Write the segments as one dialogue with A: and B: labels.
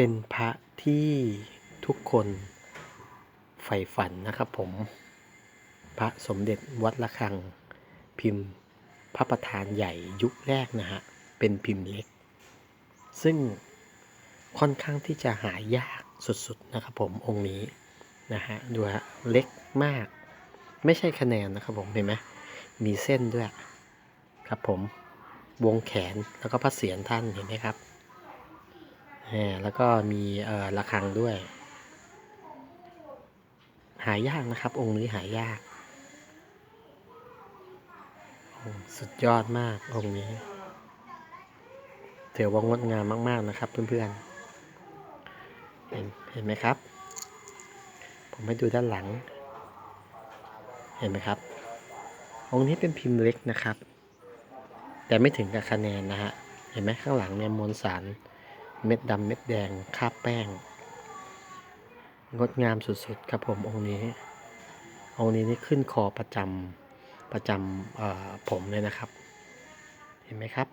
A: เป็นพระที่ทุกคนใฝ่ฝันนะครับผม พระสมเด็จวัดระฆัง พิมพ์พระประธานใหญ่ยุคแรกนะฮะ เป็นพิมพ์เล็ก ซึ่งค่อนข้างที่จะหายากสุดๆนะครับผมองค์นี้นะฮะดูฮะเล็กมาก ไม่ใช่คะแนนนะครับผมเห็นไหมมีเส้นด้วยครับผมวงแขนแล้วก็พระเศียรท่านเห็นไหมครับ แล้วก็มีเอ่อระฆังด้วย หายากนะครับ องค์นี้หายาก สุดยอดมากองค์นี้ถือว่างดงามมากๆนะครับ เพื่อนๆเห็นเห็นไหมครับ ผมให้ดูด้านหลัง เห็นไหมครับ องค์นี้เป็นพิมพ์เล็กนะครับ แต่ไม่ถึงกับคะแนนนะฮะ เห็นไหมข้างหลังเนี่ยมวลสาร เม็ดดำเม็ดแดงคาบแป้ง งดงามสุดๆครับผมองค์นี้ องค์นี้นี่ขึ้นคอประจำประจำผมเลยนะครับ เห็นไหมครับ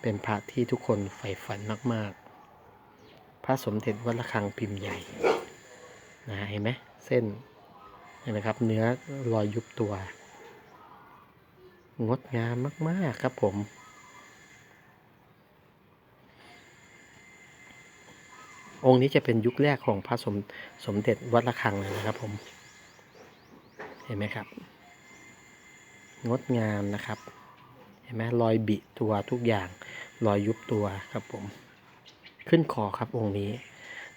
A: เป็นพระที่ทุกคนใฝ่ฝันมากๆ พระสมเด็จวัดระฆังพิมพ์ใหญ่นะฮะเห็นไหมเส้นเห็นไหมครับ เนื้อรอยยุบตัว งดงามมาก ๆ ครับผม องค์นี้จะเป็นยุคแรกของพระสมสมเด็จวัดระฆังเลยนะครับผม เห็นไหมครับ งดงามนะครับ เห็นไหมรอยบิตัวทุกอย่างรอยยุบตัวครับผม ขึ้นคอครับองค์นี้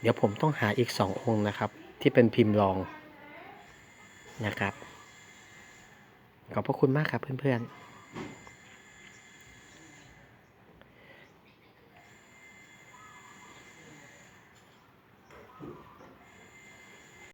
A: เดี๋ยวผมต้องหาอีกสององค์นะครับ ที่เป็นพิมพ์รองนะครับ ขอบพระคุณมากครับเพื่อนๆ